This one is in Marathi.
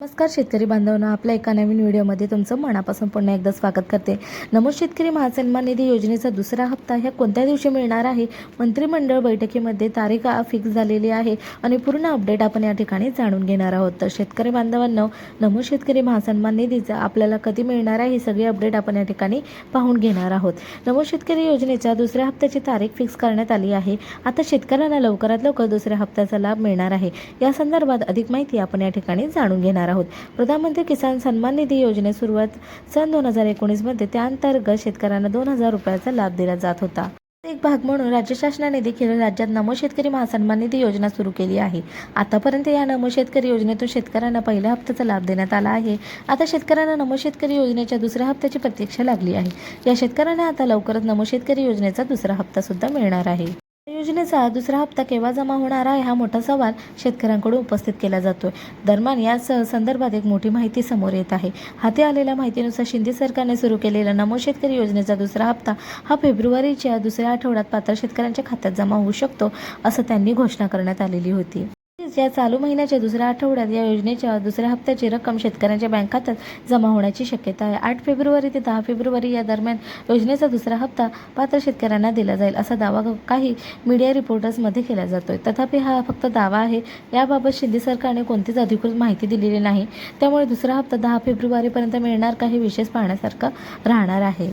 नमस्कार शेतकरी बांधवांना आपल्या एका नवीन व्हिडिओमध्ये तुमचं मनापासून पुन्हा एकदा स्वागत करते. नमो शेतकरी महासन्मान निधी योजनेचा दुसरा हप्ता ह्या कोणत्या दिवशी मिळणार आहे? मंत्रिमंडळ बैठकीमध्ये तारीख फिक्स झालेली आहे आणि पूर्ण अपडेट आपण या ठिकाणी जाणून घेणार आहोत. तर शेतकरी बांधवांना नमो शेतकरी महासन्मान निधीचा आपल्याला कधी मिळणार आहे ही सगळी अपडेट आपण या ठिकाणी पाहून घेणार आहोत. नमो शेतकरी योजनेच्या दुसऱ्या हप्त्याची तारीख फिक्स करण्यात आली आहे. आता शेतकऱ्यांना लवकरात लवकर दुसऱ्या हप्त्याचा लाभ मिळणार आहे. या संदर्भात अधिक माहिती आपण या ठिकाणी जाणून घेणार आहोत. प्रधानमंत्री किसान सन्मान निधी योजनेत सुरुवात सन दोन हजार एकोणीसमध्ये त्याअंतर्गत शेतकऱ्यांना दोन हजार रुपयाचा लाभ दिला जात होता. एक भाग म्हणून राज्य शासनाने देखील राज्यात नमो शेतकरी महासन्मान निधी योजना सुरू केली आहे. आतापर्यंत या नमो शेतकरी योजनेतून शेतकऱ्यांना पहिल्या हप्त्याचा लाभ देण्यात आला आहे. आता शेतकऱ्यांना नमो शेतकरी योजनेच्या दुसऱ्या हप्त्याची प्रतीक्षा लागली आहे. या शेतकऱ्यांना आता लवकरच नमो शेतकरी योजनेचा दुसरा हप्ता सुद्धा मिळणार आहे. योजनेचा दुसरा हप्ता केव्हा जमा होणार आहे हा मोठा सवाल शेतकऱ्यांकडून उपस्थित केला जातोय. दरम्यान या स- संदर्भात एक मोठी माहिती समोर येत आहे. हाती आलेल्या माहितीनुसार शिंदे सरकारने सुरू केलेला नमो शेतकरी योजनेचा दुसरा हप्ता हा फेब्रुवारीच्या दुसऱ्या आठवड्यात पात्र शेतकऱ्यांच्या खात्यात जमा होऊ शकतो असं त्यांनी घोषणा करण्यात आलेली होती. या चालू महिन्याच्या दुसऱ्या आठवड्यात या योजनेच्या दुसऱ्या हप्त्याची रक्कम शेतकऱ्यांच्या बँक खात्यात जमा होण्याची शक्यता आहे. आठ फेब्रुवारी ते दहा फेब्रुवारी या दरम्यान योजनेचा दुसरा हप्ता पात्र शेतकऱ्यांना दिला जाईल असा दावा काही मीडिया रिपोर्टर्समध्ये केला जातोय. तथापि हा फक्त दावा आहे. याबाबत शिंदे सरकारने कोणतीच अधिकृत माहिती दिलेली नाही. त्यामुळे दुसरा हप्ता दहा फेब्रुवारीपर्यंत मिळणार काही विशेष पाहण्यासारखं राहणार आहे.